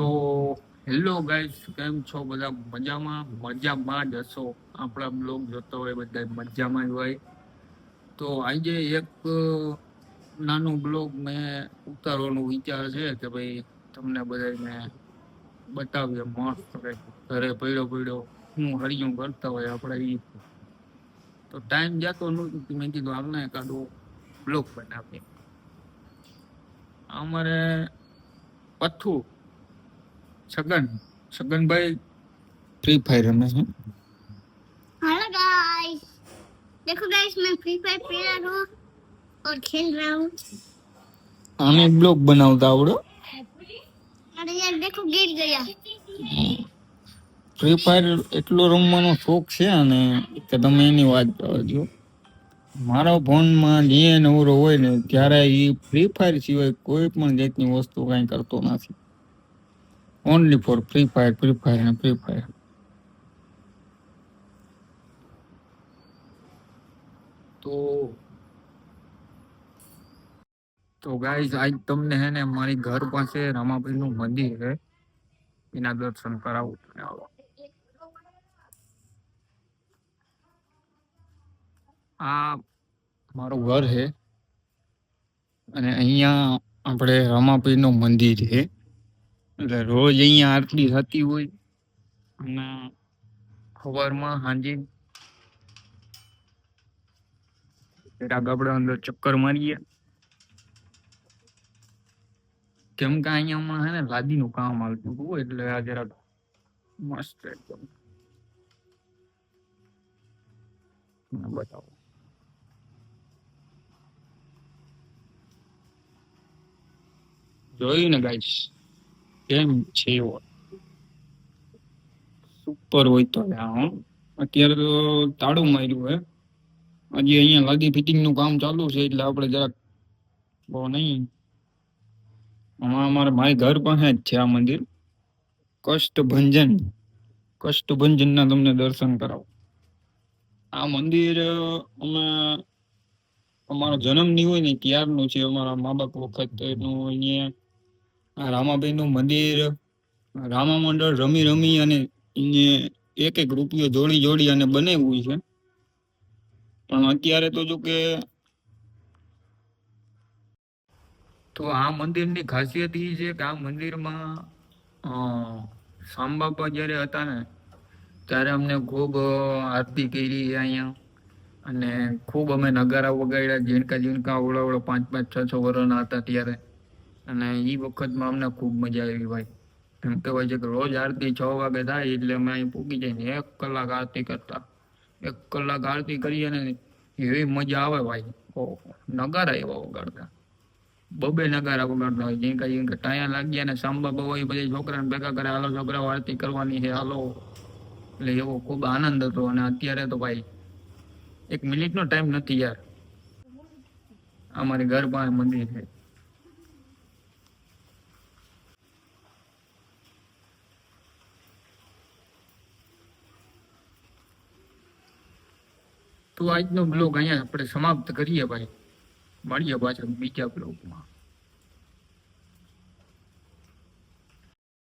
તો hello guys, કેમ છો? બધા મજામાં? મજામાં જ હશો. આપણા બ્લોગ જોતો હોય બધા મજામાં જ હોય. તો આજે એક નાનો બ્લોગ મેં ઉતારવાનો વિચાર છે કે ભાઈ તમને બધાને બતાવીએ મસ્ત કંઈક. ઘરે પડ્યો પડ્યો હું હરિયું કરતા હોય આપણે એ તો ટાઈમ જતો નહોતું મેં કીધું આપણે એકાદો બ્લોગ બનાવીએ. અમારે પથ્થુ છગન છગનભાઈ ફ્રી ફાયર રમે છે हेलो गाइस देखो गाइस मैं फ्री फायर खेल रहा हूँ और खेल रहा हूँ આને બ્લોગ બનાવતા આવડો अरे यार देखो गिर गया ફ્રી ફાયર એટલો રમવાનો શોખ છે અને કે તમે એની વાત કરજો મારા ફોનમાં જે નવરો હોય ને ત્યારે એ ફ્રી ફાયર સિવાય કોઈ પણ જાતની વસ્તુ કાંઈ કરતો નથી Only for free fire free fire અને ફ્રી ફાયર તો તો ગાઈઝ આજ તમને હે ને મારી ઘર પાસે રામાપીરનું મંદિર છે એના દર્શન કરાવું તમને આવો આ મારું ઘર છે અને અહીંયા આપણે રામાપીરનું મંદિર છે એટલે રોજ અહીંયા આરતી થતી હોય અને સવારમાં સાંજે જરાક આપણે અંદર ચક્કર મારીએ. કેમ કે અહીંયામાં છે ને લાદીનું કામ આવતું હતું એટલે આ જરાક મસ્ત એકદમ. બતાવો. જોયું ને ગાઈસ? કેમ છે સુપર હોય તો યાર, અત્યારે તો તાળું માર્યું હે. હજી અહીંયા લાદી ફિટિંગનું કામ ચાલુ છે એટલે આપણે જરાક બહુ નહીં. આમાં અમારા મારી ઘર પાસે જ છે આ મંદિર. કષ્ટભંજન. કષ્ટભંજન ના તમને દર્શન કરાવો. આ મંદિર અમે અમારો જન્મની હોય ને ત્યારનું છે અમારા મા બાપ વખત એનું અહીંયા આ રામાભાઈ નું મંદિર રામા મંડળ રમી રમી અને એક એક રૂપિયો જોડી જોડી અને બનાવ્યું છે. પણ અત્યારે તો જો કે તો આ મંદિરની ખાસિયત એ છે કે આ મંદિરમાં સાંબાપા જ્યારે હતા ને, ત્યારે અમને ખૂબ આરતી કરી અહીંયા. અને ખૂબ અમે નગારા વગાડ્યા જીણકા જીણકા ઓળા ઓળા પાંચ પાંચ, છ છ વર્ષના હતા ત્યારે. અને એ વખતમાં અમને ખૂબ મજા આવી ભાઈ. એમ કહેવાય છે કે રોજ આરતી છ વાગે થાય એટલે અમે અહીં પૂકી જઈને એક કલાક આરતી કરતા. એક કલાક આરતી કરીએ ને એવી મજા આવે ભાઈ. ઓહો નગારા એવા વગાડતા. બબે નગારા વગાડતા હોય. જેમ કઈ ટાયા લાગ્યા ને સાંબા બહુ હોય બધા છોકરાને ભેગા કરે, હાલો છોકરાઓ, આરતી કરવાની છે, હાલો. એટલે એવો ખૂબ આનંદ હતો. અને અત્યારે તો ભાઈ એક મિનિટનો ટાઈમ નથી યાર. અમારી ઘર પાસે મંદિર છે. તો આજનો બ્લોગ અહીંયા આપણે સમાપ્ત કરીએ ભાઈ. મળીએ પાછા બીજા બ્લોગમાં